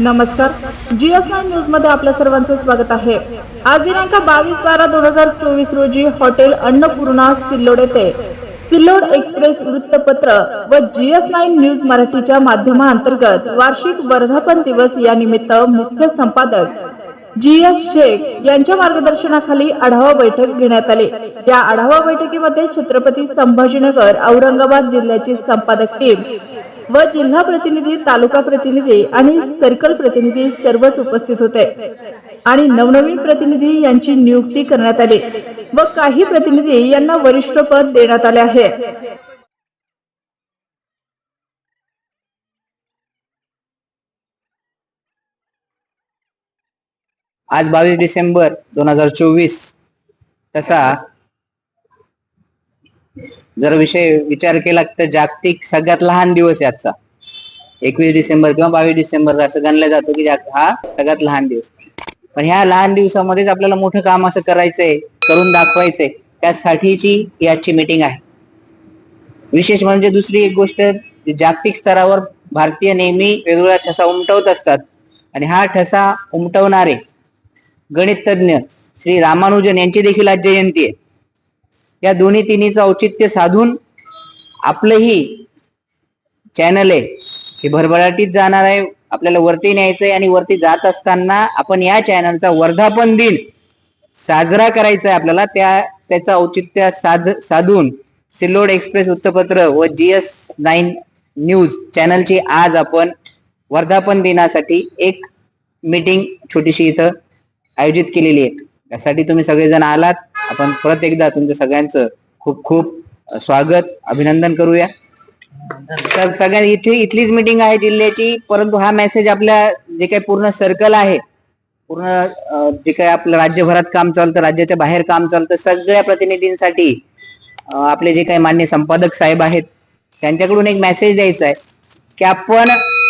नमस्कार. GS nine न्यूजमध्ये आपल्या सर्वांचं स्वागत आहे. आज दिनांक बावीस बारा दोन हजार चोवीस रोजी हॉटेल अन्नपूर्णा सिल्लोड येथे सिल्लोड एक्सप्रेस वृत्तपत्र व जीएस नाईन न्यूज मराठीच्या माध्यमांतर्गत वार्षिक वर्धापन दिवस या निमित्त मुख्य संपादक जी एस शेख यांच्या मार्गदर्शनाखाली आढावा बैठक घेण्यात आली. या आढावा बैठकीमध्ये छत्रपती संभाजीनगर औरंगाबाद जिल्ह्याची संपादक टीम व जिल्हा प्रतिनिधी तालुका प्रतिनिधी आणि सर्कल प्रतिनिधी सर्वच उपस्थित होते. आणि नवनवीन प्रतिनिधी यांची नियुक्ती करण्यात आली व काही प्रतिनिधी यांना वरिष्ठ पद देण्यात आले आहे. आज बावीस डिसेंबर दोन हजार चोवीस तसा जर विषय विचार केला तर जागतिक सगळ्यात लहान दिवस आहे आजचा. एकवीस डिसेंबर किंवा बावीस डिसेंबर असं गणला जातो की हा सगळ्यात लहान दिवस. पण ह्या लहान दिवसामध्येच आपल्याला मोठं काम असं करायचंय करून दाखवायचंय त्यासाठीची ही आजची मीटिंग आहे. विशेष म्हणजे दुसरी एक गोष्ट जागतिक स्तरावर भारतीय नेहमी वेगवेगळा ठसा उमटवत असतात. आणि हा ठसा उमटवणारे गणित तज्ञ श्री रामानुजन यांची देखील आज जयंती आहे. या दोन्ही तिन्हीचं औचित्य साधून आपलंही चॅनल आहे. हे भरभराटीत जाणार आहे. आपल्याला वरती न्यायचंय आणि वरती जात असताना आपण या चॅनलचा वर्धापन दिन साजरा करायचा आहे आपल्याला. त्या त्याचं औचित्य साध साधून सिल्लोड एक्सप्रेस वृत्तपत्र व जी एस नाईन न्यूज चॅनलची आज आपण वर्धापन दिनासाठी एक मीटिंग छोटीशी इथं आयोजित केलेली आहे. त्यासाठी तुम्ही सगळेजण आलात. आपण परत एकदा तुमच्या सगळ्यांचं खूप खूप स्वागत अभिनंदन करूया. तर सगळ्या इथे इथलीच मीटिंग आहे जिल्ह्याची परंतु हा मेसेज आपल्या जे काही पूर्ण सर्कल आहे पूर्ण जे काही आपलं राज्यभरात काम चालतं राज्याच्या बाहेर काम चालतं सगळ्या प्रतिनिधींसाठी आपले जे काही मान्य संपादक साहेब आहेत त्यांच्याकडून एक मेसेज द्यायचा आहे की आपण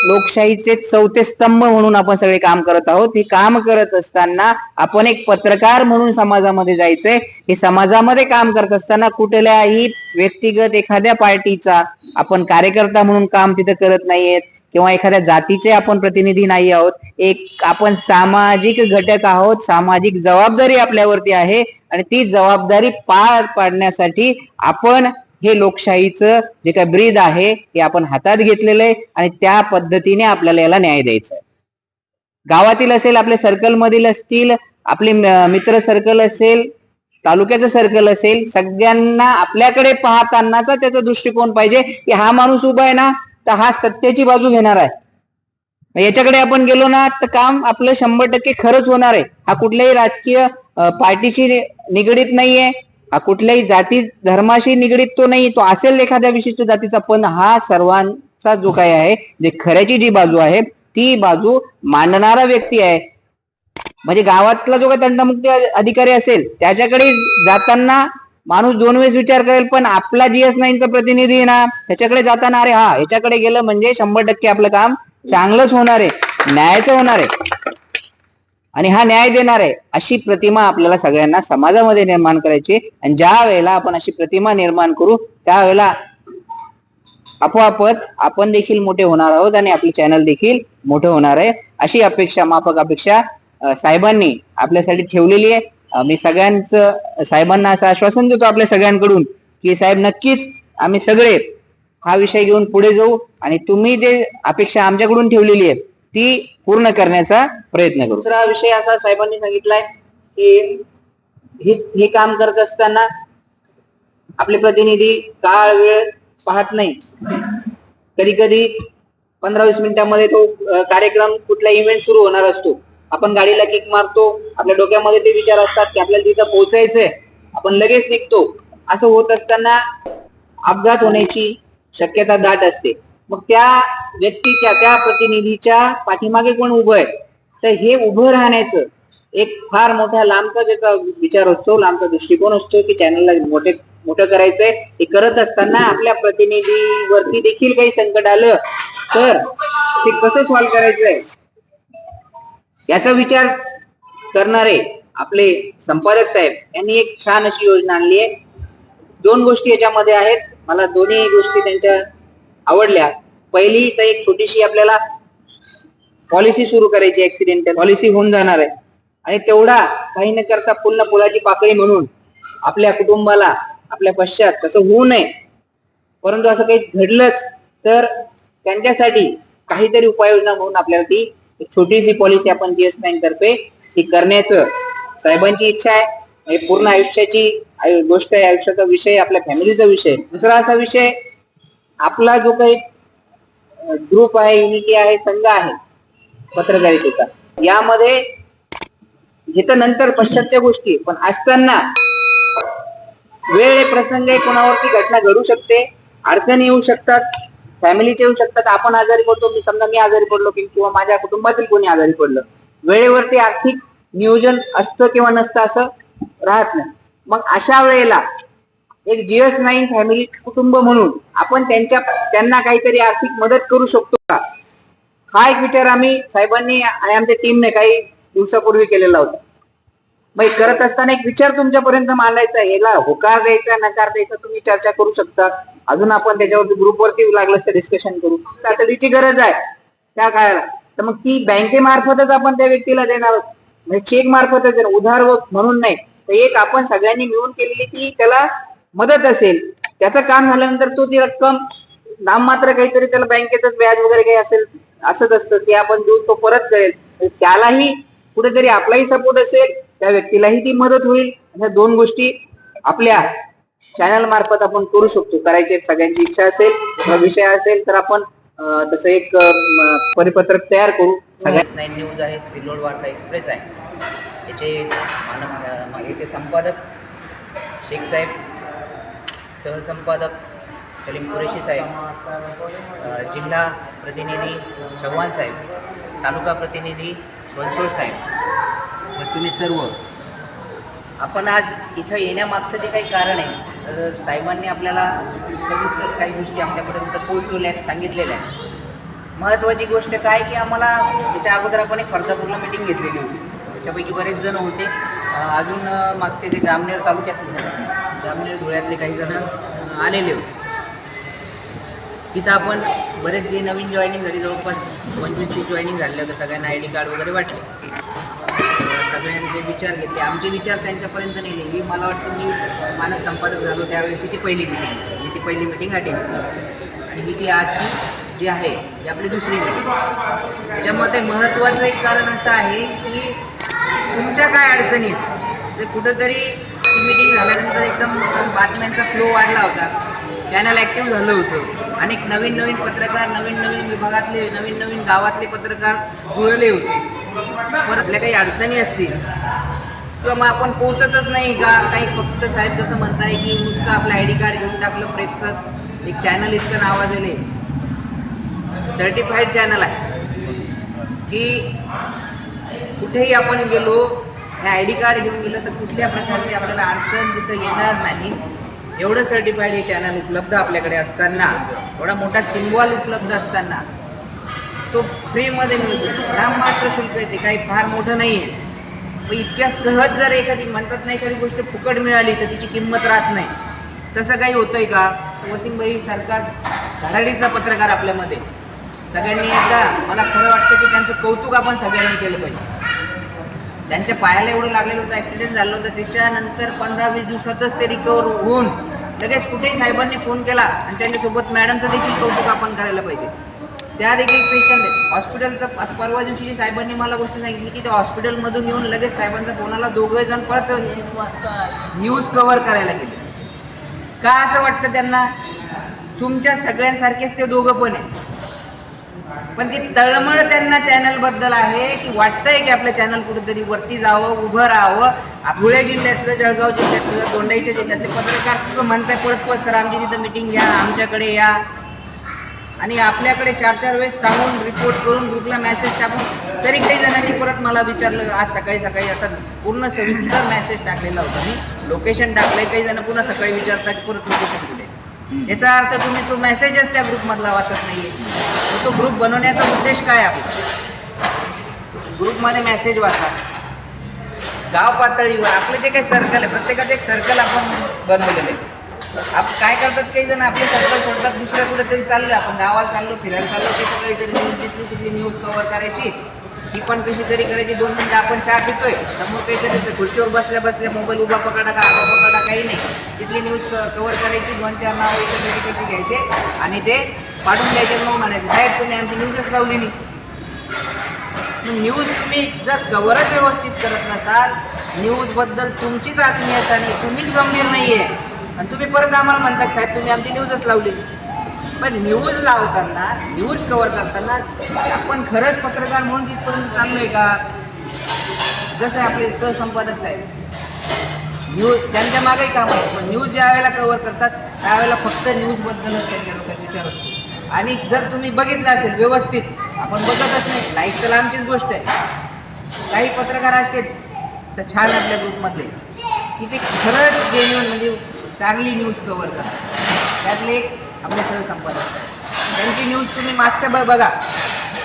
लोकशाहीचे चौथे स्तंभ म्हणून आपण सगळे काम करत आहोत. हे काम करत असताना आपण एक पत्रकार म्हणून समाजामध्ये जायचंय. हे समाजामध्ये काम करत असताना कुठल्याही व्यक्तिगत एखाद्या पार्टीचा आपण कार्यकर्ता म्हणून काम तिथे करत नाहीयेत किंवा एखाद्या जातीचे आपण प्रतिनिधी नाही आहोत. एक आपण सामाजिक घटक आहोत. सामाजिक जबाबदारी आपल्यावरती आहे आणि ती जबाबदारी पार पाडण्यासाठी आपण हे लोकशाहीचं जे काही ब्रीद आहे हे आपण हातात घेतलेलं आहे आणि त्या पद्धतीने आपल्याला याला न्याय द्यायचा आहे. गावातील असेल आपल्या सर्कल मधील असतील आपले मित्र सर्कल असेल तालुक्याचं सर्कल असेल सगळ्यांना आपल्याकडे पाहतानाचा त्याचा दृष्टिकोन पाहिजे की हा माणूस उभा आहे ना तर हा सत्याची बाजू घेणार आहे. याच्याकडे आपण गेलो ना तर काम आपलं शंभर टक्के खरंच होणार आहे. हा कुठल्याही राजकीय पार्टीशी निगडीत नाहीये. कुठल्याही जाती धर्माशी निगडीत तो नाही तो असेल एखाद्या विशिष्ट जातीचा. पण हा सर्वांचा जो काय आहे जे खऱ्याची जी बाजू आहे ती बाजू मांडणारा व्यक्ती आहे. म्हणजे गावातला जो काही दंडमुक्ती अधिकारी असेल त्याच्याकडे जाताना माणूस दोन वेळेस विचार करेल पण आपला जीएस नाईनचा प्रतिनिधी आहे ना त्याच्याकडे जाताना अरे हा ह्याच्याकडे गेलं म्हणजे शंभर टक्के आपलं काम चांगलंच होणार आहे न्यायाचं होणार आहे. आणि हा न्याय देणार आहे अशी प्रतिमा आपल्याला सगळ्यांना समाजामध्ये निर्माण करायची आणि ज्या वेळेला आपण अशी प्रतिमा निर्माण करू त्यावेळेला आपोआपच आपण देखील मोठे होणार आहोत आणि आपले चॅनल देखील मोठं होणार आहे. अशी अपेक्षा माफक अपेक्षा साहेबांनी आपल्यासाठी ठेवलेली आहे. मी सगळ्यांचं साहेबांना असं आश्वासन देतो आपल्या सगळ्यांकडून की साहेब नक्कीच आम्ही सगळे हा विषय घेऊन पुढे जाऊ आणि तुम्ही जे अपेक्षा आमच्याकडून ठेवलेली आहे ती पूर्ण करण्याचा प्रयत्न करू. दुसरा विषय असा साहेबांनी सांगितलाय की हे हे काम करत असताना आपले प्रतिनिधी काळ वेळ पाहत नाही. कधी कधी पंधरा वीस मिनिटांमध्ये तो कार्यक्रम कुठला इव्हेंट सुरू होणार असतो. आपण गाडीला किक मारतो आपल्या डोक्यामध्ये ते विचार असतात की आपल्याला तिथं पोहोचायचंय. आपण लगेच निघतो. असं होत असताना अपघात होण्याची शक्यता दाट असते. मग त्या व्यक्तीच्या त्या प्रतिनिधीच्या पाठीमागे कोण उभं आहे? तर हे उभं राहण्याचं एक फार मोठा लांबचा ज्याचा विचार असतो लांबचा दृष्टिकोन असतो की चॅनलला मोठे मोठं करायचंय. हे करत असताना आपल्या प्रतिनिधीवरती देखील काही संकट आलं तर ते कसं सॉल्व्ह करायचंय? याचा विचार करणारे आपले संपादक साहेब यांनी एक छान अशी योजना आणली आहे. दोन गोष्टी याच्यामध्ये आहेत. मला दोन्ही गोष्टी त्यांच्या आवडल्या. पहिली तर एक छोटीशी आपल्याला पॉलिसी सुरू करायची ऍक्सिडेंटल पॉलिसी होऊन जाणार आहे. आणि तेवढा काही न करता पूर्ण पुलाची पाकळी म्हणून आपल्या कुटुंबाला आपल्या पश्चात तसं होऊ नये. परंतु असं काही घडलंच तर त्यांच्यासाठी काहीतरी उपाययोजना म्हणून आपल्याला ती एक छोटीशी पॉलिसी आपण जीएस नाईन तर्फे ती करण्याचं साहेबांची इच्छा आहे. म्हणजे पूर्ण आयुष्याची आयु- गोष्ट आहे आयुष्याचा विषय आपल्या फॅमिलीचा विषय. दुसरा असा विषय आपला जो काही ग्रुप आहे युनिटी आहे संघ आहे पत्रकारितेचा यामध्ये हे तर नंतर पश्चातच्या गोष्टी पण असताना वेळ प्रसंग आहे कोणावरती घटना घडू शकते अडचणी येऊ शकतात फॅमिलीचे येऊ शकतात आपण आजारी पडतो मी समजा मी आजारी पडलो किंवा माझ्या कुटुंबातील कोणी आजारी पडलं वेळेवरती आर्थिक नियोजन असतं किंवा नसतं असं राहत नाही. मग अशा वेळेला एक जीएस नाईन फॅमिली कुटुंब म्हणून. आपण त्यांच्या त्यांना काहीतरी आर्थिक मदत करू शकतो का? हा एक विचार आम्ही साहेबांनी आणि आमच्या टीमने काही दिवसापूर्वी केलेला होता. मग करत असताना एक विचार तुमच्यापर्यंत मांडायचा याला होकार द्यायचा नकार द्यायचा तुम्ही चर्चा करू शकता. अजून आपण त्याच्यावरती ग्रुपवरती लागलं तर डिस्कशन करू तातडीची गरज आहे त्या काळाला. तर मग ती बँकेमार्फतच आपण त्या व्यक्तीला देणार आहोत. म्हणजे चेक मार्फतच देणार उधार व म्हणून नाही. तर एक आपण सगळ्यांनी मिळून केलेली ती त्याला मदत असेल. त्याचं काम झाल्यानंतर तो ती रक्कम नाममात्र काहीतरी त्याला बँकेचंच व्याज वगैरे काही असेल असंच असतं. ते आपण देऊन तो परत करेल. त्यालाही कुठेतरी आपलाही सपोर्ट असेल त्या व्यक्तीलाही ती मदत होईल. ह्या दोन गोष्टी आपल्या चॅनल मार्फत आपण करू शकतो. करायची सगळ्यांची इच्छा असेल किंवा विषय असेल तर आपण तसं एक परिपत्रक तयार करू. सगळ्याच नाईन न्यूज आहे सिल्लोड वार्ता एक्सप्रेस आहे. याचे याचे संपादक शेख साहेब सहसंपादक सलीम कुरेशी साहेब जिल्हा प्रतिनिधी चव्हाण साहेब तालुका प्रतिनिधी बनसोड साहेब. व तुम्ही सर्व? आपण आज इथं येण्यामागचं जे काही कारण आहे साहेबांनी आपल्याला सविस्तर काही गोष्टी आपल्यापर्यंत पोहोचवल्या आहेत सांगितलेल्या आहेत. महत्त्वाची गोष्ट काय की आम्हाला त्याच्या अगोदर आपण एक फडकापूरला मिटिंग घेतलेली होती. त्याच्यापैकी बरेच जण होते. अजून मागचे ते जामनेर तालुक्यातले जामनेर धुळ्यातले काही जण आलेले होते. तिथं आपण बरेच जे नवीन जॉईनिंग झाली जवळपास पंचवीस ते जॉईनिंग झाले होते सगळ्यांना आय डी कार्ड वगैरे वाटले. सगळ्यांचे विचार घेतले आमचे विचार त्यांच्यापर्यंत नेले. मी मला वाटतं मी मानक संपादक झालो त्यावेळेची ती पहिली मिटिंग मी ती पहिली मिटिंग अटेंड आणि ही ती आजची जी आहे ती आपली दुसरी मिटिंग त्याच्यामध्ये महत्त्वाचं एक कारण असं आहे की तुमच्या काय अडचणी आहेत? कुठंतरी ती मीटिंग झाल्यानंतर एकदम बातम्यांचा फ्लो वाढला होता. चॅनल ॲक्टिव्ह झालं होतं. अनेक नवीन नवीन पत्रकार नवीन नवीन विभागातले नवीन नवीन गावातले पत्रकार जुळले होते. परत आपल्या काही अडचणी असतील किंवा मग आपण पोहोचतच नाही का? काही फक्त साहेब कसं म्हणताय की नुसतं आपलं आय डी कार्ड घेऊन टाकलं प्रेसचं एक चॅनल इतकं नावाजले सर्टिफाईड चॅनल आहे. की कुठेही आपण गेलो हे आय डी कार्ड घेऊन गेलं तर कुठल्या प्रकारची आपल्याला अडचण तिथं येणार नाही. एवढं सर्टिफाईड हे चॅनल उपलब्ध आपल्याकडे असताना एवढा मोठा सिम्बॉल उपलब्ध असताना तो फ्रीमध्ये मिळतो. नाममात्र शुल्क येते काही फार मोठं नाही आहे पण इतक्या सहज जर एखादी म्हणतात नाही एखादी गोष्ट फुकट मिळाली तर तिची किंमत राहत नाही. तसं काही होतंय का? वसिमबाई सरकार सारखा धडाडीचा पत्रकार आपल्यामध्ये. सगळ्यांनी एकदा मला खरं वाटतं की त्यांचं कौतुक आपण सगळ्यांनी केलं पाहिजे. त्यांच्या पायाला एवढं लागलेलं होतं ॲक्सिडेंट झालं होतं. त्याच्यानंतर पंधरा वीस दिवसातच ते रिकवर होऊन लगेच कुठेही साहेबांनी फोन केला आणि त्यांच्यासोबत मॅडमचं देखील कौतुक आपण करायला पाहिजे. त्या देखील पेशंट आहेत. हॉस्पिटलचं आता परवा दिवशी साहेबांनी मला गोष्ट सांगितली की त्या हॉस्पिटलमधून येऊन लगेच साहेबांचा फोनाला दोघं जण परत न्यूज कव्हर करायला गेले. का असं वाटतं त्यांना? तुमच्या सगळ्यांसारखेच ते दोघं पण आहे पण ती तळमळ त्यांना चॅनलबद्दल आहे की वाटतंय की आपलं चॅनल कुठेतरी वरती जावं उभं राहावं. धुळे जिल्ह्यातलं जळगाव जिल्ह्यातलं दोंडाईच्या जिल्ह्यातले पत्रकार म्हणताय परत परत सर आमची तिथं मिटिंग घ्या आमच्याकडे या. आणि आपल्याकडे चार चार वेळेस सांगून रिपोर्ट करून ग्रुपला मेसेज टाकून तरी काही जणांनी परत मला विचारलं आज सकाळी सकाळी आता पूर्ण सविस्तर मेसेज टाकलेला होता. मी लोकेशन टाकलंय काही जण पुन्हा सकाळी विचारतात की परत लोकेशन कुठे? याचा अर्थ तुम्ही तो मेसेजच त्या ग्रुपमधला वाचत नाहीये. तो ग्रुप बनवण्याचा उद्देश काय आपला ग्रुपमध्ये मेसेज वाचा. गाव पातळीवर आपलं जे काही सर्कल आहे प्रत्येकाचं एक सर्कल आपण बनवलेलं आहे. आप काय करतात काही जण आपले सर्कल सोडतात दुसऱ्या कुठेतरी चाललं. आपण गावाला चाललो फिरायला चाललो ते सगळं इथे न्यूज जिथली तिथली न्यूज कव्हर करायची. ती पण कशी तरी करायची दोन मिनिटं आपण चहा पितोय. समोर काहीतरी खुर्चीवर बसल्या बसल्या मोबाईल उभा पकडा का आडा पकडा काही नाही. तिथली न्यूज कव्हर करायची दोन चार नावं इकडे घ्यायचे आणि ते पाठवून द्यायचे मग म्हणायचे. साहेब तुम्ही आमची न्यूजच लावली नाही. न्यूज तुम्ही जर कव्हरच व्यवस्थित करत नसाल न्यूजबद्दल तुमचीच आत्मीयता नाही तुम्हीच गंभीर नाही आहे आणि तुम्ही परत आम्हाला म्हणता साहेब तुम्ही आमची न्यूजच लावली. पण न्यूज लावताना न्यूज कव्हर करताना आपण खरंच पत्रकार म्हणून तिथपर्यंत चांगलोय का? जसं आपले सहसंपादक साहेब. न्यूज त्यांच्या मागेही काम आहे. पण न्यूज ज्या वेळेला कव्हर करतात त्यावेळेला फक्त न्यूजबद्दलच त्यांच्या लोकांचा विचार असतो. आणि जर तुम्ही बघितलं असेल व्यवस्थित आपण बघतच नाही. लाईक तर आमचीच गोष्ट आहे. काही पत्रकार असतात तर छान आपल्या ग्रुपमधले की ते खरंच जेन्युअन म्हणजे चांगली न्यूज कव्हर करतात. त्यातले एक आपले सहसंपादक त्यांची न्यूज तुम्ही मागच्या ब बघा.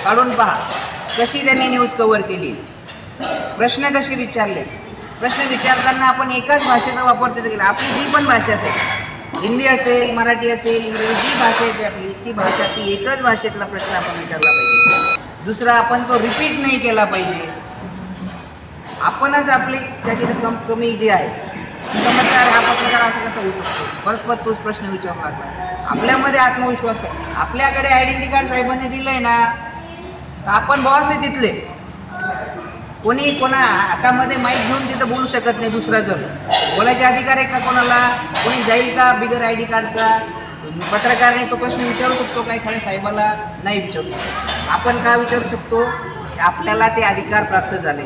काढून पहा. कशी त्यांनी न्यूज कव्हर केली? प्रश्न कसे विचारले? प्रश्न विचारताना आपण एकाच भाषेचा वापर तिथे केला. आपली जी पण भाषा असेल हिंदी असेल मराठी असेल इंग्रजी जी भाषा येते आपली ती भाषा ती एकच भाषेतला प्रश्न आपण विचारला पाहिजे. दुसरा आपण तो रिपीट नाही केला पाहिजे. आपणच आपली त्याची कम कमी जी आहे समजदार हा पत्रकार असं कसं होऊ शकतो? परत परत तोच प्रश्न विचारला जातो आपल्यामध्ये आत्मविश्वास पाहिजे. आपल्याकडे आयडेंटी कार्ड साहेबांनी दिलंय ना तर आपण बॉस आहे तिथले. कोणी कोणा हातामध्ये माईक घेऊन तिथं बोलू शकत नाही दुसरा जण बोलायचे अधिकार आहे का कोणाला? कोणी जाईल का बिगर आय डी कार्डचा पत्रकारने तो प्रश्न विचारू शकतो काय खरे साहेबाला नाही विचारू आपण का विचारू शकतो? की आपल्याला ते अधिकार प्राप्त झाले.